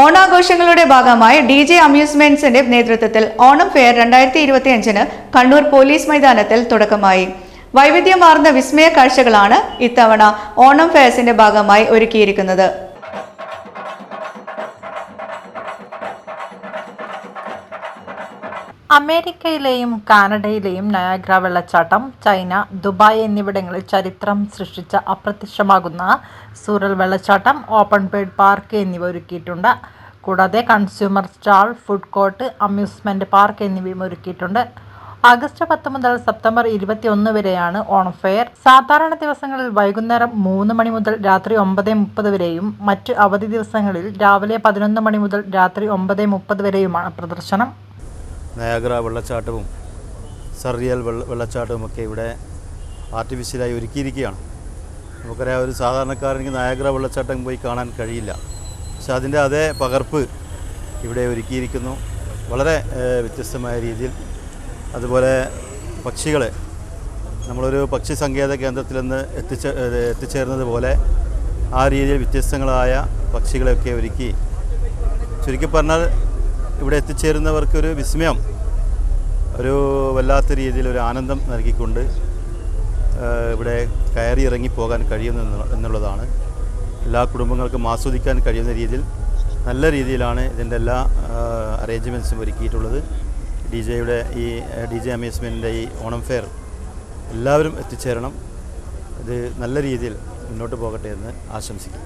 ഓണാഘോഷങ്ങളുടെ ഭാഗമായി D J അമ്യൂസ്മെന്റ്സിന്റെ നേതൃത്വത്തിൽ Onam fair രണ്ടായിരത്തി ഇരുപത്തി അഞ്ചിന് കണ്ണൂർ പോലീസ് മൈതാനത്തിൽ തുടക്കമായി. വൈവിധ്യമാർന്ന വിസ്മയ കാഴ്ചകളാണ് ഇത്തവണ ഓണം ഫെയർസിന്റെ ഭാഗമായി ഒരുക്കിയിരിക്കുന്നത്. അമേരിക്കയിലെയും കാനഡയിലെയും നയാഗ്ര വെള്ളച്ചാട്ടം ചൈന ദുബായ് എന്നിവിടങ്ങളിൽ ചരിത്രം സൃഷ്ടിച്ച അപ്രത്യക്ഷമാകുന്ന സൂറൽ വെള്ളച്ചാട്ടം ഓപ്പൺ ബേഡ് പാർക്ക് എന്നിവ ഒരുക്കിയിട്ടുണ്ട്. കൂടാതെ consumer stall food court amusement park എന്നിവയും ഒരുക്കിയിട്ടുണ്ട്. ആഗസ്റ്റ് പത്ത് മുതൽ സെപ്റ്റംബർ ഇരുപത്തി ഒന്ന് വരെയാണ് ഓണം ഫെയർ. സാധാരണ ദിവസങ്ങളിൽ വൈകുന്നേരം മൂന്ന് മണി മുതൽ രാത്രി ഒമ്പത് മുപ്പത് വരെയും മറ്റ് അവധി ദിവസങ്ങളിൽ രാവിലെ പതിനൊന്ന് മണി മുതൽ രാത്രി ഒമ്പത് മുപ്പത് വരെയുമാണ് പ്രദർശനം. നയാഗ്ര വെള്ളച്ചാട്ടവും സർറിയൽ വെള്ള വെള്ളച്ചാട്ടവുമൊക്കെ ഇവിടെ ആർട്ടിഫിഷ്യലായി ഒരുക്കിയിരിക്കുകയാണ്. നമുക്കറിയാം ഒരു സാധാരണക്കാരനെങ്കിൽ നയാഗ്ര വെള്ളച്ചാട്ടം പോയി കാണാൻ കഴിയില്ല. പക്ഷെ അതിന്റെ അതേ പകർപ്പ് ഇവിടെ ഒരുക്കിയിരിക്കുന്നു. വളരെ വ്യത്യസ്തമായ രീതിയിൽ. അതുപോലെ പക്ഷികളെ നമ്മളൊരു പക്ഷി സങ്കേത കേന്ദ്രത്തിൽ നിന്ന് എത്തിച്ചേ എത്തിച്ചേർന്നത് പോലെ ആ രീതിയിൽ വ്യത്യസ്തങ്ങളായ പക്ഷികളെയൊക്കെ ഒരുക്കി. ചുരുക്കി പറഞ്ഞാൽ ഇവിടെ എത്തിച്ചേരുന്നവർക്കൊരു വിസ്മയം ഒരു വല്ലാത്ത രീതിയിൽ ഒരു ആനന്ദം നൽകിക്കൊണ്ട് ഇവിടെ കയറി ഇറങ്ങി പോകാൻ കഴിയുന്നു എന്നുള്ളതാണ്. എല്ലാ കുടുംബങ്ങൾക്കും ആസ്വദിക്കാൻ കഴിയുന്ന രീതിയിൽ നല്ല രീതിയിലാണ് ഇതിന്റെ എല്ലാ അറേഞ്ച്മെന്റ്സും ഒരുക്കിയിട്ടുള്ളത്. ഡി ജെയുടെ ഈ ഡി ജെ അമ്യൂസ്മെന്റിന്റെ ഈ ഓണം ഫെയർ എല്ലാവരും എത്തിച്ചേരണം. ഇത് നല്ല രീതിയിൽ മുന്നോട്ട് പോകട്ടെ എന്ന് ആശംസിക്കുന്നു.